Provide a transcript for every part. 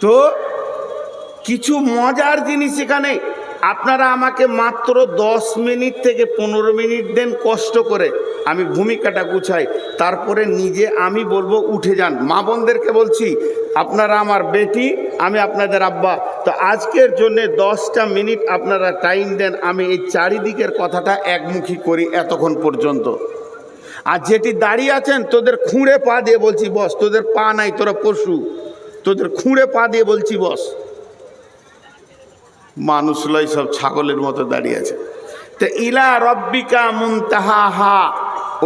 তো কিছু মজার জিনিস এখানে। আপনারা আমাকে মাত্র দশ মিনিট থেকে পনেরো মিনিট দেন কষ্ট করে। আমি ভূমিকাটা গুছাই। তারপরে নিজে আমি বলব উঠে যান। মা বোনদেরকে বলছি, আপনারা আমার বেটি, আমি আপনাদের আব্বা। তো আজকের জন্য দশটা মিনিট আপনারা টাইম দেন। আমি এই চারিদিকের কথাটা একমুখী করি এতক্ষণ পর্যন্ত। আর যেটি দাঁড়িয়ে আছেন, তোদের খুঁড়ে পা দিয়ে বলছি, বস, তোদের পা নাই, তোরা পশু। তোদের খুঁড়ে পা দিয়ে বলছি, বস, মানুষ লয় সব ছাগলের মতো দাঁড়িয়ে আছে। তো ইলা রব্বিকা মুনতাহা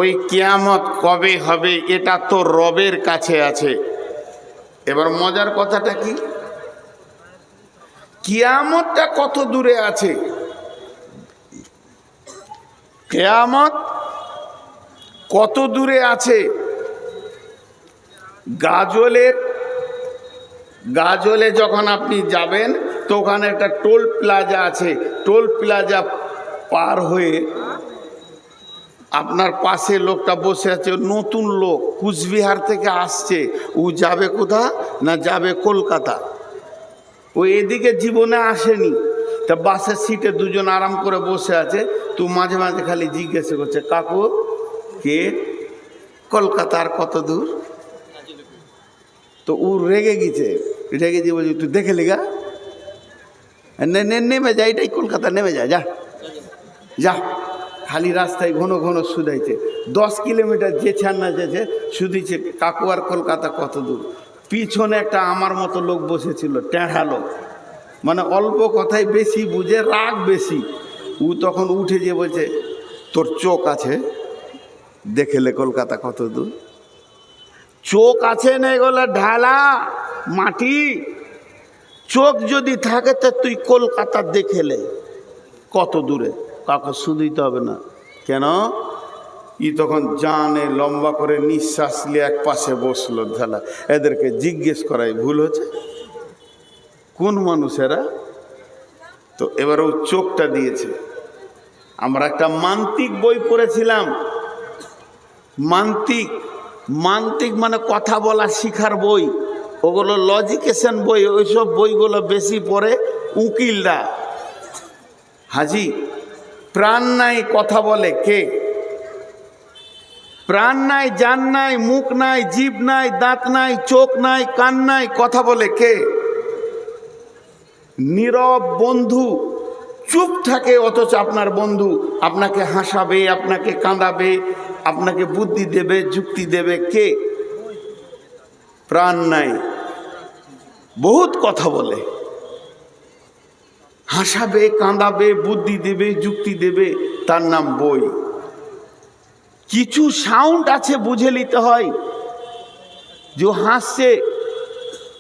ওই কিয়ামত কবে হবে, এটা তো রবের কাছে আছে। এবার মজার কথাটা কি? কিয়ামতটা কত দূরে আছে? কেয়ামত কত দূরে আছে? গাজলের, গাজলে যখন আপনি যাবেন, তো ওখানে একটা টোল প্লাজা আছে। টোল প্লাজা পার হয়ে আপনার পাশে লোকটা বসে আছে, নতুন লোক, কুচবিহার থেকে আসছে। ও যাবে কোথা না যাবে কলকাতা? ও এদিকে জীবনে আসেনি। তা বাসের সিটে দুজন আরাম করে বসে আছে। তো মাঝে মাঝে খালি জিজ্ঞেস করছে, কাকু কে? কলকাতার কত দূর? তো ও রেগে গেছে। রেগে যে বলছে তুই দেখে লিগা। নে নে, নেমে যা, এটাই কলকাতা, নেমে যা যা। যা। খালি রাস্তায় ঘন ঘন শুধাইছে। দশ কিলোমিটার যে ছান্না যেছে শুধিছে কাকু আর কলকাতা কত দূর। পিছনে একটা আমার মতো লোক বসেছিল ট্যাঁড়া লোক। মানে অল্প কথায় বেশি বুঝে, রাগ বেশি। ও তখন উঠে যে বলছে, তোর চোখ আছে? দেখেলে কলকাতা কত দূর? চোখ আছে না এগুলো ঢালা? মাটি? চোখ যদি থাকে তা তুই কলকাতা দেখেলে কত দূরে? কাকে শুধিতে হবে না। কেন? ই তখন জানে লম্বা করে নিঃশ্বাস নিয়ে এক পাশে বসল ঢালা। এদেরকে জিজ্ঞেস করাই ভুল হচ্ছে। কোন মানুষেরা তো এবার ও চোখটা দিয়েছে। আমরা একটা মান্তিক বই পড়েছিলাম। মান্তিক। মান্তিক মানে কথা বলা শিখার বই। ওগুলো লজিকেশন বই, ওইসব বইগুলো বেশি পড়ে উকিলরা। হাজি, প্রাণ নাই কথা বলে কে? প্রাণ নাই, জান নাই, মুখ নাই, জীব নাই, দাঁত নাই, চোখ নাই, কান নাই, কথা বলে কে? নীরব বন্ধু চুপ থাকে অথচ আপনার বন্ধু আপনাকে হাসাবে, আপনাকে কাঁদাবে, আপনাকে বুদ্ধি দেবে, যুক্তি দেবে কে? প্রাণ নাই। বহুত কথা বলে। হাসাবে, কাঁদাবে, বুদ্ধি দেবে, যুক্তি দেবে, তার নাম বই। কিছু সাউন্ড আছে বুঝে নিতে হয়। যে হাসছে,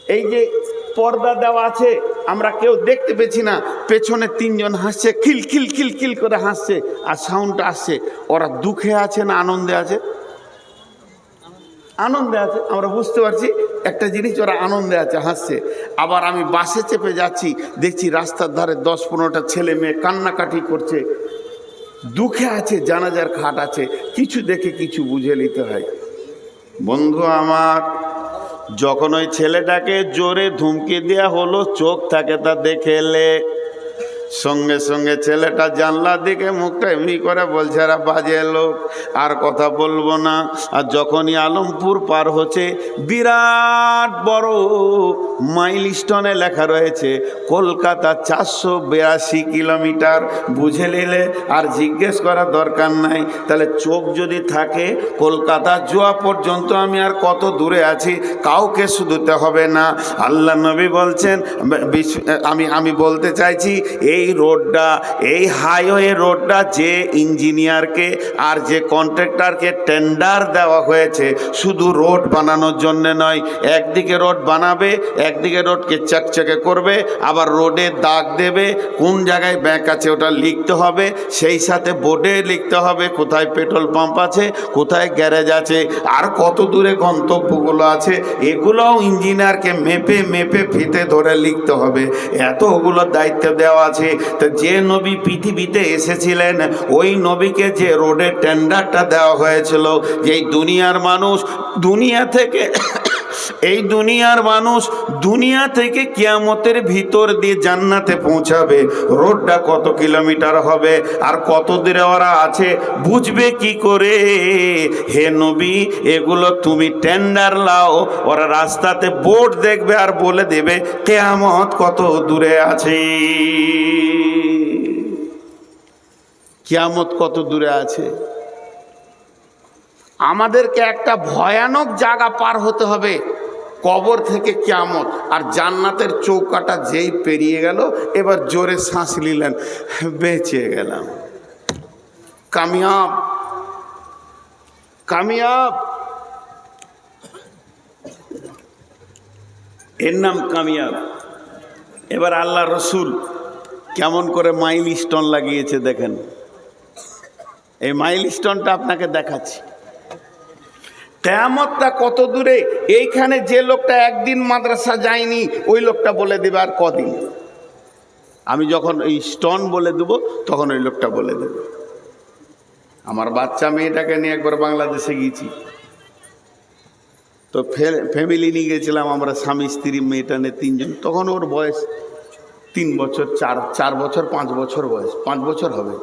এই যে পর্দা দেওয়া আছে আমরা কেউ দেখতে পেছি না। পেছনে তিনজন হাসছে, খিল খিল খিল খিল করে হাসছে। আর সাউন্ডটা আসছে। ওরা দুঃখে আছে না আনন্দে আছে? আনন্দে আছে, আমরা বুঝতে পারছি। একটা জিনিস, ওরা আনন্দে আছে, হাসছে। আবার আমি বাসে চেপে যাচ্ছি, দেখছি রাস্তার ধারে দশ পনেরোটা ছেলে মেয়ে কান্নাকাটি করছে। দুঃখে আছে, জানাজার খাট আছে। কিছু দেখে কিছু বুঝে নিতে হয়। বন্ধু আমার যখন ওই ছেলেটাকে জোরে ধুমকি দেওয়া হলো চোখ থাকে তা দেখে এলে সঙ্গে সঙ্গে ছেলেটা জানলার দিকে মুখটা এমনি করে বলছে এরা বাজে লোক, আর কথা বলব না। আর যখনই আলমপুর পার হচ্ছে, বিরাট বড় মাইল স্টোনে লেখা রয়েছে, কলকাতা চারশো বিরাশি কিলোমিটার। বুঝে নিলে আর জিজ্ঞেস করার দরকার নাই। তাহলে চোখ যদি থাকে, কলকাতা জোয়া পর্যন্ত আমি আর কত দূরে আছি, কাউকে শুধুতে হবে না। আল্লাহ নবী বলছেন, আমি আমি বলতে চাইছি, এই রোডটা, এই হাইওয়ে রোডটা যে ইঞ্জিনিয়ারকে আর যে কন্ট্রাক্টরকে টেন্ডার দেওয়া হয়েছে, শুধু রোড বানানোর জন্য নয়, একদিকে রোড বানাবে, একদিকে রোডকে চকচকে করবে, আবার রোডে দাগ দেবে, কোন জায়গায় ব্যাংক আছে ওটা লিখতে হবে, সেই সাথে বোর্ডে লিখতে হবে কোথায় পেট্রোল পাম্প আছে, কোথায় গ্যারেজ আছে, আর কত দূরে গন্তব্যগুলো আছে, এগুলোও ইঞ্জিনিয়ারকে মেপে মেপে ফিতে ধরে লিখতে হবে। এতগুলো দায়িত্ব দেওয়া আছে তো যে নবী পৃথিবীতে এসেছিলেন, ওই নবীকে যে রোডের টেন্ডারটা দেওয়া হয়েছিল, যেই দুনিয়ার মানুষ দুনিয়া থেকে এই দুনিয়ার মানুষ দুনিয়া থেকে কিয়ামতের ভিতর দিয়ে জান্নাতে পৌঁছাবে। রোডটা কত কিলোমিটার হবে আর কত দূরে ওরা আছে, বুঝবে কি করে? হে নবী, এগুলো তুমি টেন্ডার লাও, ওরা রাস্তাতে বোর্ড দেখবে আর বলে দেবে, কেয়ামত কত দূরে আছে? কিয়ামত কত দূরে আছে? আমাদেরকে একটা ভয়ানক জায়গা পার হতে হবে। কবর থেকে কিয়ামত আর জান্নাতের চৌকাটা যেই পেরিয়ে গেল, এবার জোরে শ্বাস নিলেন, বেঁচে গেলাম। কামিয়াব কামিয়াব। এর নাম কামিয়াব। এবার আল্লাহ রসুল কেমন করে মাইল স্টোন লাগিয়েছে দেখেন। এই মাইল স্টোনটা আপনাকে দেখাচ্ছি। কেয়ামতটা কত দূরে? এইখানে যে লোকটা একদিন মাদ্রাসা যায়নি, ওই লোকটা বলে দেবে আর কদিন? আমি যখন এই স্টোন বলে দেবো, তখন ওই লোকটা বলে দেবে। আমার বাচ্চা মেয়েটাকে নিয়ে একবার বাংলাদেশে গিয়েছি। তো ফ্যামিলি নিয়ে গেছিলাম আমরা, স্বামী, স্ত্রী, মেয়েটা নিয়ে তিনজন। তখন ওর বয়স তিন বছর, চার চার বছর, পাঁচ বছর বয়স। পাঁচ বছর হবে।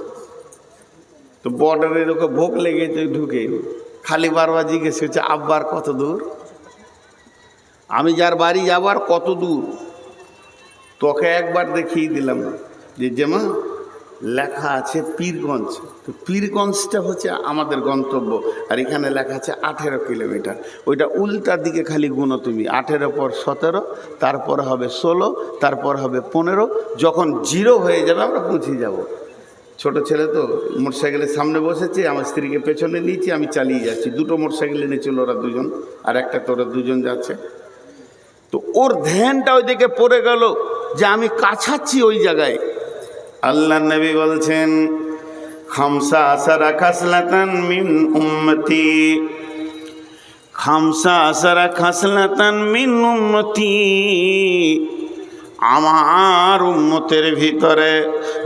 তো বর্ডারের ওকে ভোগ লেগেছে, ঢুকে। খালি বারবার জিজ্ঞেস করছে, আব্বার কত দূর? আমি যার বাড়ি যাবার কত দূর? তোকে একবার দেখিয়ে দিলাম যে যেমন লেখা আছে পীরগঞ্জ। তো পীরগঞ্জটা হচ্ছে আমাদের গন্তব্য। আর এখানে লেখা আছে আঠেরো কিলোমিটার। ওইটা উল্টার দিকে খালি গুনো তুমি। আঠেরো পর সতেরো, তারপর হবে ষোলো, তারপর হবে পনেরো। যখন জিরো হয়ে যাবে, আমরা পৌঁছে যাব। ছোট ছেলে তো, মোটরসাইকেলের সামনে বসেছে, আমার স্ত্রীকে পেছনে নিয়েছি, আমি চালিয়ে যাচ্ছি। দুটো মোটরসাইকেল এনেছিল ওরা দুজন, আর একটা তো ওরা দুজন যাচ্ছে। তো ওর ধ্যানটা ওইদিকে পড়ে গেল যে আমি কাছাচ্ছি ওই জায়গায়। আল্লাহ নবী বলছেন, খামসা আসারা খাসলাতান মিন উম্মতি। খামসা আসারা খাসলাতান মিন উম্মতি। আমার উম্মতের ভিতরে।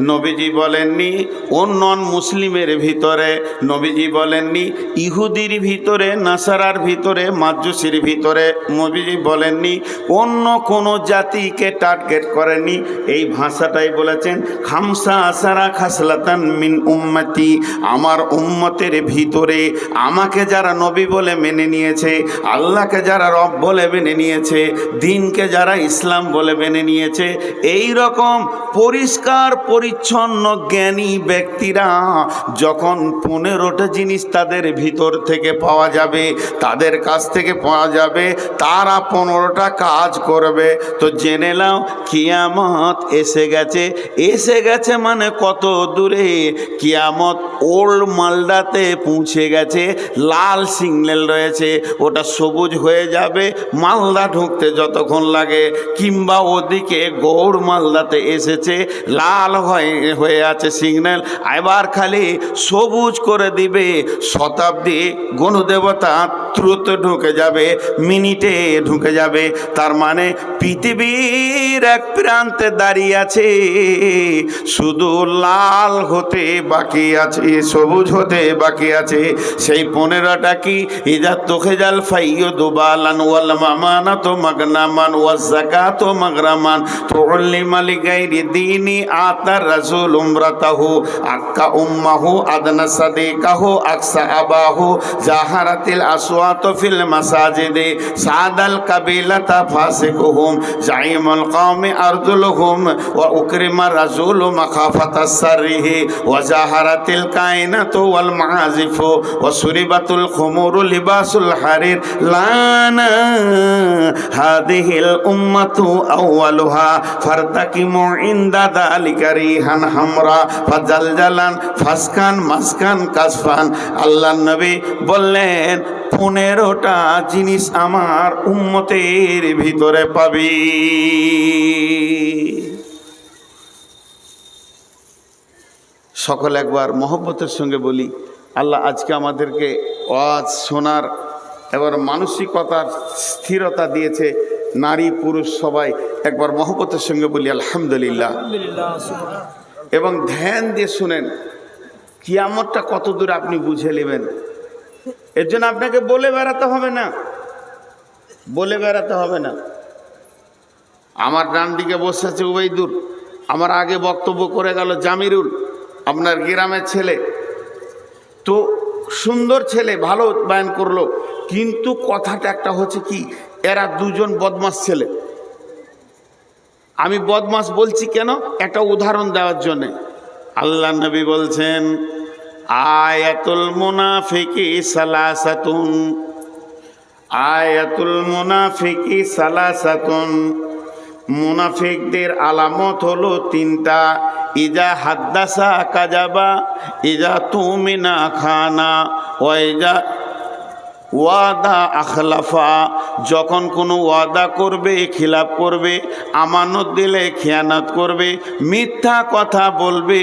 নবীজি বলেননি ও নন মুসলিমের ভিতরে। নবীজি বলেননি, ইহুদির ভিতরে, নাসারার ভিতরে, মাজুসির ভিতরে। নবীজি বলেননি, অন্য কোনো জাতিকে টার্গেট করেননি। এই ভাষাটাই বলেছেন, খামসা আসারা খাসলাতান মিন উম্মতি। আমার উম্মতের ভিতরে আমাকে যারা নবী বলে মেনে নিয়েছে, আল্লাহকে যারা রব বলে মেনে নিয়েছে, দিনকে যারা ইসলাম বলে মেনে নিয়েছে এই রকম পরিষ্কার, পরিচ্ছন্ন, জ্ঞানী ব্যক্তিরা যখন পনেরোটা জিনিস তাদের ভিতর থেকে পাওয়া যাবে, তাদের কাছ থেকে পাওয়া যাবে, তারা পনেরোটা কাজ করবে। তো জেনে নাও, কিয়ামত এসে গেছে। এসে গেছে মানে কত দূরে? কিয়ামত ওল্ড মালদাতে পৌঁছে গেছে, লাল সিগন্যাল রয়েছে, ওটা সবুজ হয়ে যাবে, মালদা ঢুকতে যতক্ষণ লাগে, কিংবা ওদিকে গৌড় মালদাতে এসেছে, লাল হয়ে আছে সিগন্যাল। এবার খালি সবুজ করে দিবে, শতাব্দী গণদেবতা দ্রুত ঢুকে যাবে, মিনিটে ঢুকে যাবে। তার মানে পৃথিবীর এক প্রান্তে দাঁড়িয়ে আছে, শুধু লাল হতে বাকি আছে, সবুজ হতে বাকি আছে। সেই পনেরোটা কি? ইজা তোখে জাল ফাইয় দুবালান ওয়াল মামানা তো মাগনামান ওয়াজ জাকাত মাগরামান। تعلم لغير ديني آتى الرسول امرته. أكا أمه أدنى صديقه أكسى أباه. زهرت الأصوات في المساجد. سعد القبيلة فاسقهم. زعيم القوم أرجلهم. وأكرم الرسول مخافة سره وزهرت الكائنة والمعازف. وسربت الخمور لباس الحرير. لانا هذه الأمة أولها. ফারতাকিমু ইনদা দালিকা রিহান হামরা ফাজালজালান ফাসকান মাসকান কাসফান আল্লাহ নবী বললেন, পনেরোটা জিনিস আমার উম্মতের ভিতরে পাবি। সকল একবার মহব্বতের সঙ্গে বলি, আল্লাহ আজকে আমাদেরকে ওয়াজ শোনার, এবার মানসিকতার স্থিরতা দিয়েছে। নারী পুরুষ সবাই একবার মহব্বতের সঙ্গে বলি আলহামদুলিল্লাহ। এবং ধ্যান দিয়ে শুনেন কিয়ামতটা কত দূর আপনি বুঝে নেবেন? এর জন্য আপনাকে বলে বেড়াতে হবে না। বলে বেড়াতে হবে না। আমার ডান দিকে বসে আছে উবাইদুর। আমার আগে বক্তব্য করে গেল জামিরুল আপনার গ্রামের ছেলে। তো সুন্দর ছেলে ভালো বায়ন করল। কিন্তু কথাটা একটা হচ্ছে কি? এরা দুজন বদমাস ছেলে। আমি বদমাস বলছি কেন? একটা উদাহরণ দেওয়ার জন্যে। আল্লাহ নবী বলছেন, আয়াতুল মুনাফিকি সালাসাতুন, আয়াতুল মুনাফিকি সালাসাতুন। মুনাফিকদের আলামত হলো তিনটা। ইজা হাদ্দাসা কাজাবা, ইজা তুমিনা খানা ওয়াইজা ওয়াদা আখলাফা, যখন কোনো ওয়াদা করবে, খিলাফ করবে, আমানত দিলে, খেয়ানত করবে, মিথ্যা কথা বলবে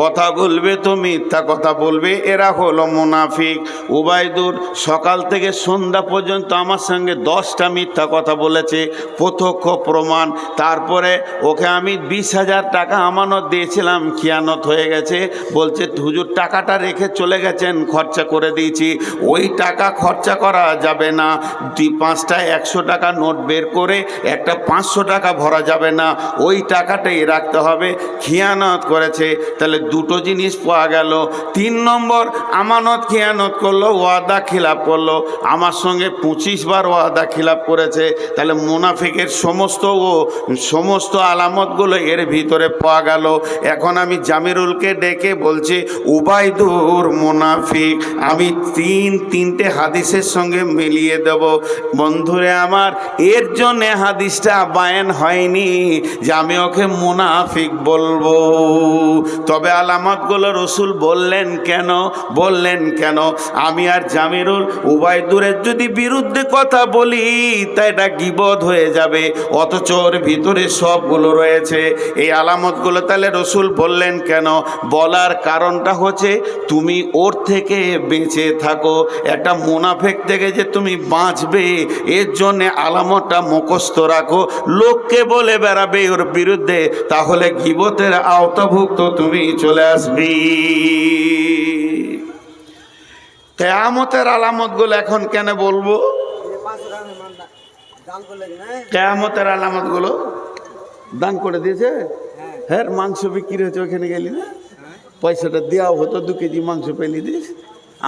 কথা বলবে তো মিথ্যা কথা বলবে, এরা হলো মুনাফিক। উবাইদুর সকাল থেকে সন্ধ্যা পর্যন্ত আমার সঙ্গে দশটা মিথ্যা কথা বলেছে, প্রত্যক্ষ প্রমাণ। তারপরে ওকে আমি বিশ হাজার টাকা আমানত দিয়েছিলাম, খেয়ানত হয়ে গেছে, বলছে, হুজুর, টাকাটা রেখে চলে গেছেন, খরচা করে দিয়েছি। ওই টাকা করা যাবে না। দুই পাঁচটা একশো টাকা নোট বের করে একটা পাঁচশো টাকা ভরা যাবে না। ওই টাকাটাই রাখতে হবে। খেয়ানত করেছে। তাহলে দুটো জিনিস পাওয়া গেল। তিন নম্বর, আমানত খেয়ানত করল, ওয়াদা খিলাপ করল। আমার সঙ্গে পঁচিশ বার ওয়াদা খিলাপ করেছে। তাহলে মুনাফিকের সমস্ত ও সমস্ত আলামতগুলো এর ভিতরে পাওয়া গেল। এখন আমি জামিরুলকে ডেকে বলছি, উবাইদুর মুনাফিক, আমি তিন, তিনটে হাদিসের সঙ্গে মিলিয়ে দেব। বন্ধুরে আমার, এর জন্যে হাদিসটা বায়ন হয়নি যে আমি ওকে মুনাফিক বলব। তবে আলামতগুলো রসুল বললেন কেন? বললেন কেন? আমি আর জামিরুল উবাইদুরের যদি বিরুদ্ধে কথা বলি, তা এটা গিবদ হয়ে যাবে। অথচ ওর ভিতরে সবগুলো রয়েছে। এই আলামতগুলো তাহলে রসুল বললেন কেন? বলার কারণটা হচ্ছে, তুমি ওর থেকে বেঁচে থাকো। একটা মুনাফেক থেকে যে তুমি বাঁচবে, এর জন্যে আলামতটা মুখস্থ রাখো। লোককে বলে বেড়াবে ওর বিরুদ্ধে, তাহলে গিবতের আওতাভুক্ত তুমি চলে আসবি। কেয়ামতের আলামতগুলো এখন কেন বলব? কেয়ামতের আলামতগুলো দান করে দিয়েছে? হ্যাঁ মাংস বিক্রি হয়েছে ওখানে গেলি না? পয়সাটা দেওয়া হতো, দু কেজি মাংস পেলি দিস,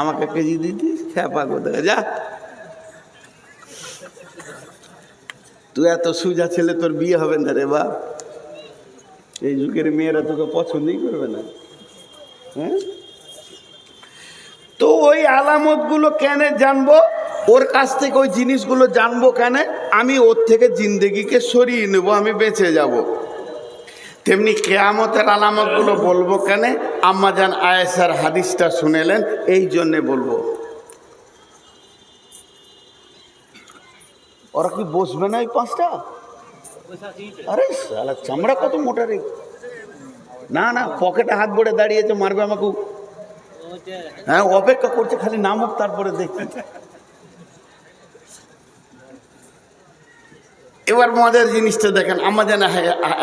আমাকে কেজি দিয়ে খেপা কোথায় যা। তুই এত সুজা ছেলে, তোর বিয়ে হবে না রে বাপ। এই যুগের মেয়েরা তোকে পছন্দই করবে না। হ্যাঁ? তো ওই আলামতগুলো কেন জানব? ওর কাছ থেকে ওই জিনিসগুলো জানব কেন? আমি ওর থেকে জিন্দেগিকে সরিয়ে নেব, আমি বেঁচে যাব। তেমনি কেয়ামতের আলামতগুলো বলব কেন? আম্মাজান আয়েসার হাদিসটা শুনেলেন, এই জন্যে বলব। ওরা কি বসবে না এই পাঁচটা? আরে সালা চামড়া কত মোটা রে। না না, পকেটে হাত ভরে দাঁড়িয়েছে, মারবে আমাকে হ্যাঁ অপেক্ষা করছে, খালি নামুক, তারপরে দেখি। এবার মজার জিনিসটা দেখেন আমাদের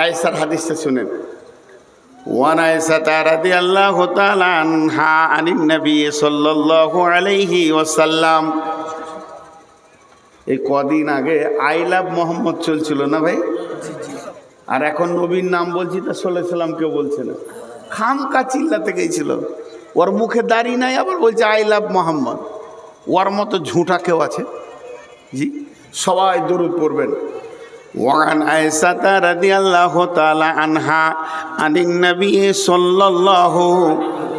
আয়েসার হাদিসটা শুনেন। ওয়ান আয়েশা রাদি আল্লাহ আনহা আনিন নবী সাল্লাল্লাহু আলাইহি ওয়াসাল্লাম। এই কদিন আগে আই লাভ মোহাম্মদ চলছিল না ভাই আর এখন নবীর নাম বলছি তা সোল্লা সাল্লাম কেউ বলছে না খামকা চিল্লাতে গেছিল ওর মুখে দাড়ি নাই আবার বলছে আই লাভ মোহাম্মদ ওর মতো ঝুঁটা কেউ আছে জি সবাই দরুদ পড়বেন وعن عائشة رضي الله تعالى عنها عن النبي صلى الله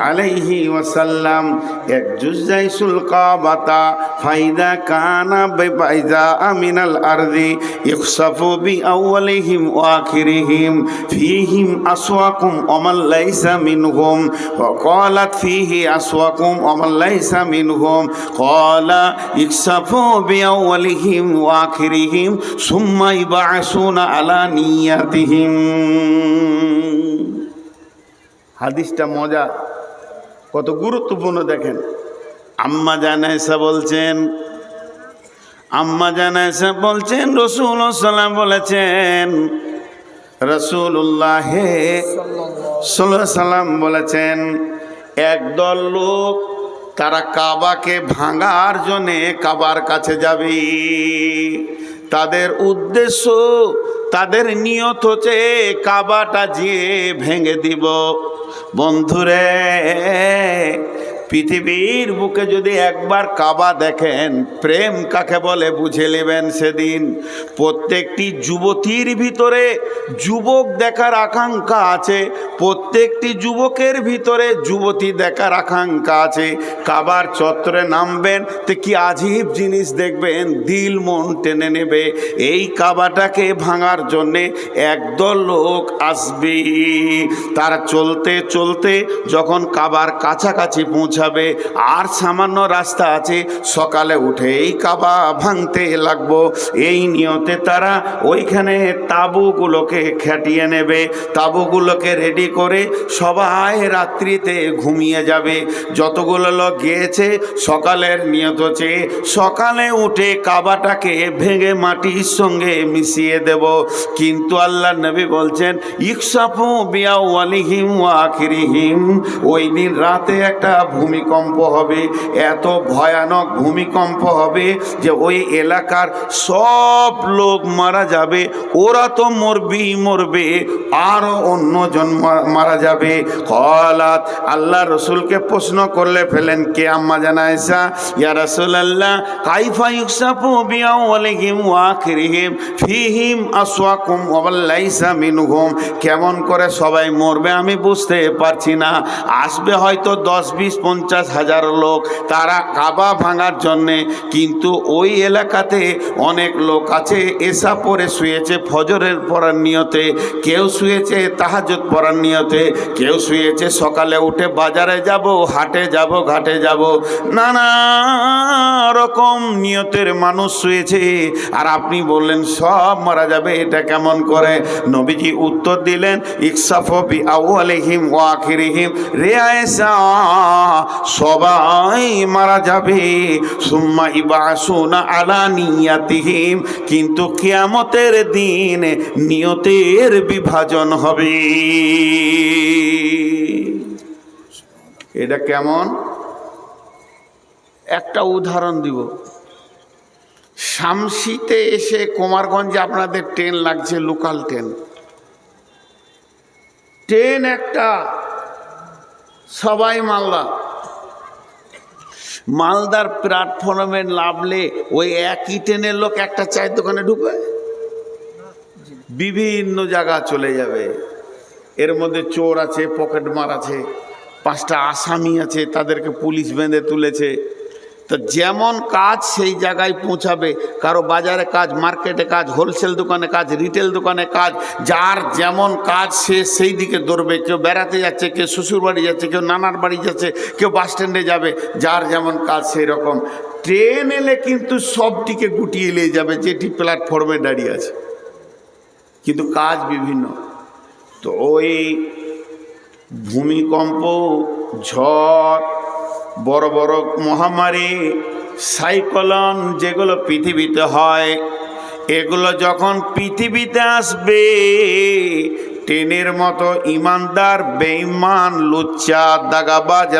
عليه وسلم يجوز القابة فإذا كان ببعضاء من الأرض يخسف بأولهم وآخرهم فيهم أسواكم ومن ليس منهم وقالت فيه أسواكم ومن ليس منهم قال يخسف بأولهم وآخرهم ثم يبعثون على نيتهم হাদিসটা মজা কত গুরুত্বপূর্ণ দেখেন। আম্মা জানাইসা বলছেন, আম্মা জানাইসা বলছেন রসুল সাল্লাম বলেছেন রসুল্লাহ সাল্লাম বলেছেন একদল লোক তারা কাবাকে ভাঙার জন্যে কাবার কাছে যাবে। তাদের উদ্দেশ্য তাদের নিয়ত হচ্ছে কাবাটা যে ভেঙে দিব। বন্ধুরে পৃথিবীর বুকে যদি একবার কাবা দেখেন, প্রেম কাকে বলে বুঝে নেবেন সেদিন। প্রত্যেকটি যুবতীর ভিতরে যুবক দেখার আকাঙ্ক্ষা আছে, প্রত্যেকটি যুবকের ভিতরে যুবতী দেখার আকাঙ্ক্ষা আছে। কাবার চত্বরে নামবেন, তো কি আজীব জিনিস দেখবেন, দিল মন টেনে নেবে। এই কাবাটাকে ভাঙার জন্যে একদল লোক আসবে। তারা চলতে চলতে যখন কাবার কাছাকাছি পৌঁছাবে আর সামান্য রাস্তা আছে, সকালে উঠে এই কাবা ভাঙতে লাগবো। এই নিয়তে তারা ওইখানে তাঁবুগুলোকে খেটিয়ে নেবে। তাঁবুগুলোকে রেডি করে সবাই রাত্রিতে ঘুমিয়ে যাবে। যতগুলো লোক গিয়েছে, সকালের নিয়ত হচ্ছে সকালে উঠে কাবাটাকে ভেঙে মাটির সঙ্গে মিশিয়ে দেব। কিন্তু আল্লাহ নবী বলছেন, ইকসাফু বিয়াউ আলিহিম ওয়াখিরিহিম ওই দিন রাতে একটা ভূমিকম্প হবে, এত ভয়ানক ভূমিকম্প হবে যে ওই এলাকার সব লোক মারা যাবে, ওরা তো মরবি মরবে আরও অন্যজন মারা যাবে। কলাত আল্লাহ রসুলকে প্রশ্ন করলে ফেলেন, কে আম্মা জানায়সা ইয়া রসুল আল্লাহ কাইফা ইউসাফু বিয়াওয়ালিহিম ওয়াখিরিহিম ফিহিম কেমন করে সবাই মরবে আমি বুঝতে পারছি না। আসবে হয়তো দশ, বিশ, পঞ্চাশ হাজার লোক। তারা কাবা ভাঙার জন্যে কিন্তু ওই এলাকাতে অনেক লোক আছে। এসা পরে শুয়েছে, ফজরের পড়ার নিয়তে। কেউ শুয়েছে তাহাজত পড়ার নিয়তে। কেউ শুয়েছে, সকালে উঠে বাজারে যাব, হাটে যাব, ঘাটে যাব। নানা রকম নিয়তের মানুষ শুয়েছে। আর আপনি বললেন, সব মারা যাবে, এটা কেমন করে? নবীজি উত্তর দিলেন ইকসাফবি আউআলিহিম ও আখিরিহিম। রে আয়েশা সবাই মারা যাবে। সুম্মা ইবাসুনা আলা নিয়াতিহিম। কিন্তু কিয়ামতের দিন নিয়তের বিভাজন হবে। এটা কেমন? একটা উদাহরণ দিব। শামসিতে এসে কুমারগঞ্জে আপনাদের ট্রেন লাগছে, লোকাল ট্রেন। ট্রেন একটা সবাই মালদা মালদার প্ল্যাটফর্মে নামলে ওই একই ট্রেনের লোক একটা চায়ের দোকানে ঢুকবে? বিভিন্ন জায়গা চলে যাবে। এর মধ্যে চোর আছে, পকেটমার আছে, পাঁচটা আসামি আছে, তাদেরকে পুলিশ বেঁধে তুলেছে। তো যেমন কাজ সেই জায়গায় পৌঁছাবে। কারও বাজারে কাজ, মার্কেটে কাজ, হোলসেল দোকানে কাজ, রিটেল দোকানে কাজ, যার যেমন কাজ সে সেই দিকে দৌড়বে। কেউ বেড়াতে যাচ্ছে, কেউ শ্বশুর বাড়ি যাচ্ছে, কেউ নানার বাড়ি যাচ্ছে, কেউ বাস স্ট্যান্ডে যাবে, যার যেমন কাজ সেই রকম। ট্রেন এলে কিন্তু সবটিকে গুটিয়ে নিয়ে যাবে যেটি প্ল্যাটফর্মে দাঁড়িয়ে আছে। কিন্তু কাজ বিভিন্ন। তো ওই ভূমিকম্প, ঝড় বড় বড় মহামারী সাইকলন যেগুলো পৃথিবীতে হয় এগুলো যখন পৃথিবীতে আসবে ট্রেনের মতো ইমানদার, বেঈমান, লুচ্চা, দাগাবাজ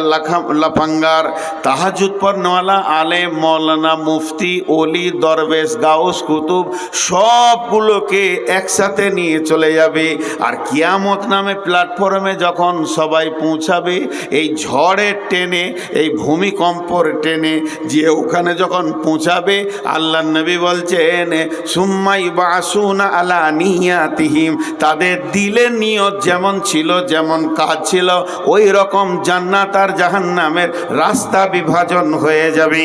লাফাঙ্গার, তাহাজুদ পর্নওয়ালা, আলেম, মৌলানা, মুফতি অলি দরবেশ, গাউস, কুতুব, সবগুলোকে একসাথে নিয়ে চলে যাবে। আর কিয়ামত নামে প্ল্যাটফর্মে যখন সবাই পৌঁছাবে, এই ঝড়ের টেনে, এই ভূমিকম্পর টেনে, যে ওখানে যখন পৌঁছাবে আল্লাহ নবী বলছেন, সুম্মাই বাসুন আলা নিয়াতিহিম তাদের দিলের নিয়ত যেমন ছিল, যেমন কাজ ছিল, ওই রকম জান্নাত আর জাহান্নামের রাস্তা বিভাজন হয়ে যাবে।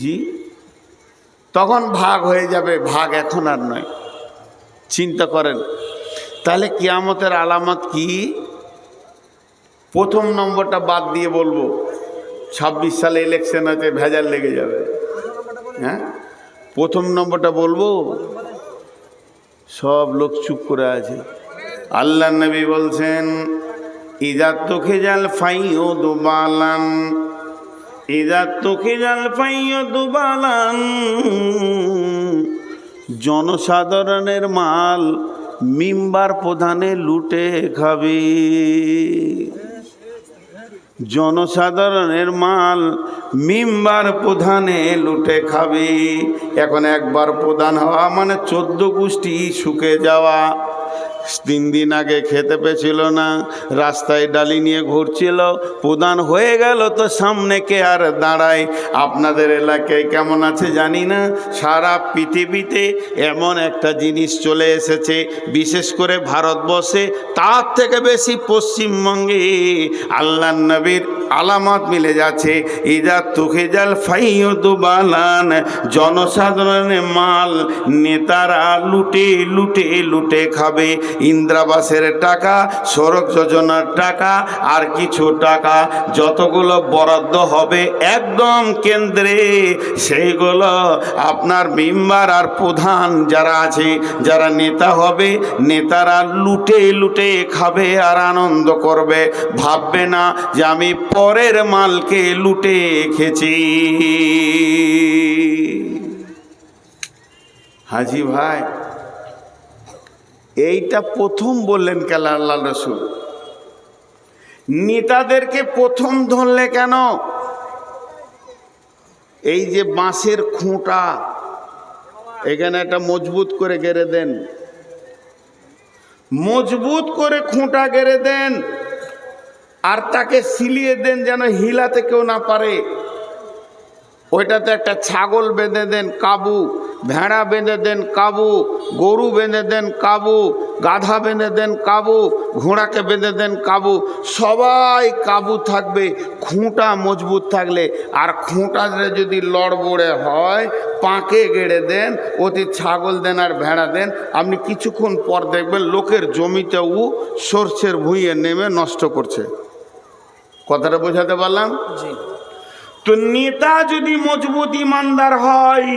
জি? তখন ভাগ হয়ে যাবে, ভাগ এখন আর নয়। চিন্তা করেন, তাহলে কিয়ামতের আলামত কি? প্রথম নম্বরটা বাদ দিয়ে বলব, ছাব্বিশ সালে ইলেকশন আছে ভেজাল লেগে যাবে। হ্যাঁ? প্রথম নম্বরটা বলব সব লোক চুপ করে আছে। আল্লাহ নবী বলছেন ইজাত তোকে জাল ফাইও দুবালান ইজাত তোকে জাল ফাইও দুবালান, জনসাধারণের মাল মিম্বার প্রধানে লুটে খাবে। জনসাধারণের মাল মিম্বার প্রধানে লুটে খাবে। এখন একবার প্রধান হওয়া মানে চোদ্দ গোষ্ঠী শুকে যাওয়া। তিন দিন আগে খেতে পেছিল না, রাস্তায় ডালি নিয়ে ঘুরছিল, প্রধান হয়ে গেল তো সামনে কে আর দাঁড়ায়? আপনাদের এলাকায় কেমন আছে জানি না, সারা পৃথিবীতে এমন একটা জিনিস চলে এসেছে, বিশেষ করে ভারতবর্ষে, তার থেকে বেশি পশ্চিমবঙ্গে। আল্লাহ নবীর আলামত মিলে যাচ্ছে। ইজা তুখে জাল ফাইয়দু বালান, জনসাধারণের মাল নেতারা লুটে লুটে লুটে খাবে। ইন্দ্রাবাসের টাকা, সড়ক যোজনার টাকা, আর কিছু টাকা, যতগুলো বরাদ্দ হবে একদম কেন্দ্রে, সেইগুলো আপনার মেম্বার আর প্রধান যারা আছে, যারা নেতা হবে, নেতারা লুটে লুটে খাবে আর আনন্দ করবে। ভাববে না যে আমি পরের মালকে লুটে খেছি হাজি ভাই, এইটা প্রথম বললেন কেন আল্লাহ রসুল। নেতাদেরকে প্রথম ধরলে কেন? এই যে বাঁশের খুঁটা, এখানে একটা মজবুত করে গেড়ে দেন। মজবুত করে খুঁটা গেড়ে দেন। আর তাকে সিলিয়ে দেন যেন হিলাতে কেউ না পারে। ওইটাতে একটা ছাগল বেঁধে দেন কাবু, ভেড়া বেঁধে দেন কাবু, গরু বেঁধে দেন কাবু, গাধা বেঁধে দেন কাবু, ঘোড়াকে বেঁধে দেন কাবু। সবাই কাবু থাকবে, খুঁটা মজবুত থাকলে। আর খুঁটাতে যদি লড়বড়ে হয়, পাঁকে গেড়ে দেন, অতি ছাগল দেন আর ভেড়া দেন, আপনি কিছুক্ষণ পর দেখবেন লোকের জমিতে উ সর্ষের ভুঁইয়ে নেমে নষ্ট করছে। কথাটা বোঝাতে পারলাম? তো নেতা যদি মজবুত ইমানদার হয়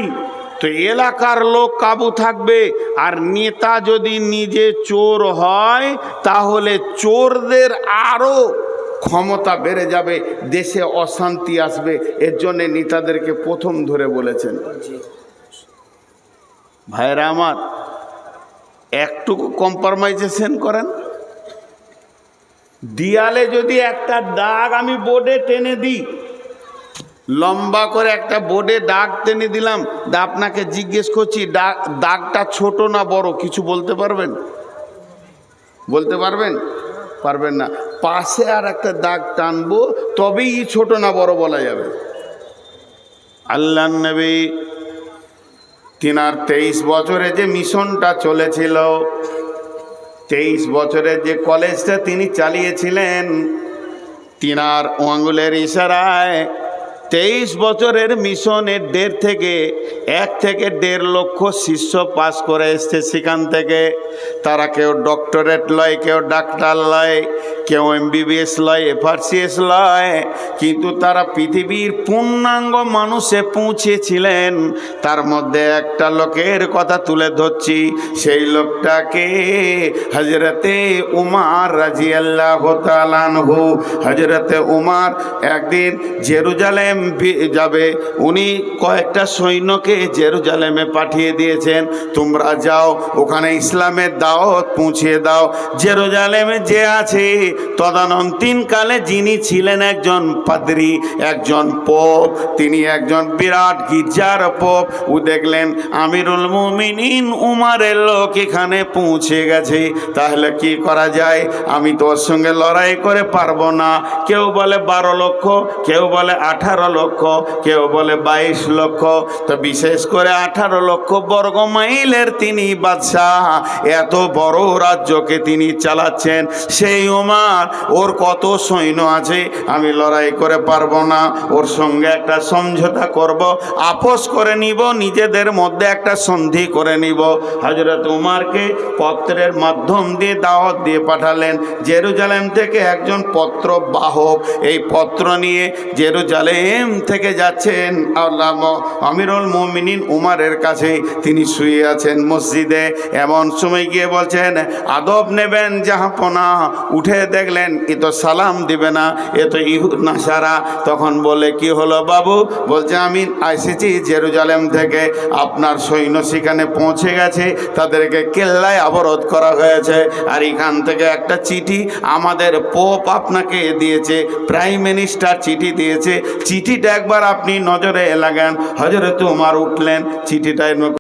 তো এলাকার লোক কাবু থাকবে। আর নেতা যদি নিজে চোর হয় তাহলে চোরদের আরও ক্ষমতা বেড়ে যাবে দেশে অশান্তি আসবে। এর জন্যে নেতাদেরকে প্রথম ধরে বলেছেন। ভাইরা আমার একটুকু কম্প্রোমাইজেশন করেন। দিয়ালে যদি একটা দাগ আমি বোর্ডে টেনে দিই, লম্বা করে একটা বোর্ডে দাগ টেনে দিলাম দা আপনাকে জিজ্ঞেস করছি দাগ দাগটা ছোট না বড়, কিছু বলতে পারবেন? বলতে পারবেন? পারবেন না। পাশে আর একটা দাগ টানবো, তবেই ছোট না বড় বলা যাবে। আল্লাহ নবী তিনার তেইশ বছরে যে মিশনটা চলেছিল তেইশ বছরের যে কলেজটা তিনি চালিয়েছিলেন, তিনার আঙ্গুলের ইশারায় তেইশ বছরের মিশনের দেড় থেকে এক থেকে দেড় লক্ষ শিষ্য পাস করে এসছে সেখান থেকে। তারা কেউ ডক্টরেট লয়, কেউ ডাক্তার লয় কেউ এম এমবিবিএস লয় এফআরসিএস লয় কিন্তু তারা পৃথিবীর পূর্ণাঙ্গ মানুষে পৌঁছেছিলেন। তার মধ্যে একটা লোকের কথা তুলে ধরছি, সেই লোকটাকে হজরতে উমার রাজি আল্লাহ তালানহু হজরতে উমার একদিন জেরুজালেম যাবে। উনি কয়েকটা সৈন্যকে জেরুজালেমে পাঠিয়ে দিয়েছেন, তোমরা যাও, ওখানে ইসলামের দাওয়াত পৌঁছিয়ে দাও। জেরুজালেমে যে আছে তদানন্তীনকালে যিনি ছিলেন একজন পাদ্রী, একজন পোপ, তিনি একজন বিরাট গির্জার পোপ। ও দেখলেন, আমিরুল মুমিনিন উমারের লোক এখানে পৌঁছে গেছে। তাহলে কি করা যায়? আমি তোর সঙ্গে লড়াই করে পারব না। কেউ বলে বারো লক্ষ, কেউ বলে আঠারো লক্ষ, কেউ বলে বাইশ লক্ষ। তো বিশেষ করে আঠারো লক্ষ বর্গ মাইলের তিনি বাদশাহ। এত বড় রাজ্যকে তিনি চালাচ্ছেন। সেই ওমার ওর কত সৈন্য আছে, আমি লড়াই করে পারব না। ওর সঙ্গে একটা সমঝোতা করব, আপোষ করে নিব, নিজেদের মধ্যে একটা সন্ধি করে নিব। হজরত উমারকে পত্রের মাধ্যম দিয়ে দাওয়াত দিয়ে পাঠালেন। জেরুজালেম থেকে একজন পত্র বাহক, এই পত্র নিয়ে জেরুজালেম থেকে যাচ্ছেন আল্লাহ আমিরুল মুমিনিন উমারের কাছে। তিনি শুয়ে আছেন মসজিদে, এমন সময় গিয়ে বলছেন, আদব নেবেন জাহাপনা, উঠে দেখলেন, এ তো সালাম দিবে না, এ তো ইহুদ নাসারা। তখন বলে, কি হলো বাবু? বলছে, আমি এসেছি জেরুজালেম থেকে। আপনার সৈন্য সেখানে পৌঁছে গেছে। তাদেরকে কেল্লায় অবরোধ করা হয়েছে। আর এখান থেকে একটা চিঠি আমাদের পোপ আপনাকে দিয়েছে, প্রাইম মিনিস্টার চিঠি দিয়েছে। চিঠিটা একবার আপনি নজরে লাগান। হজরত উমার উঠলেন চিঠিটা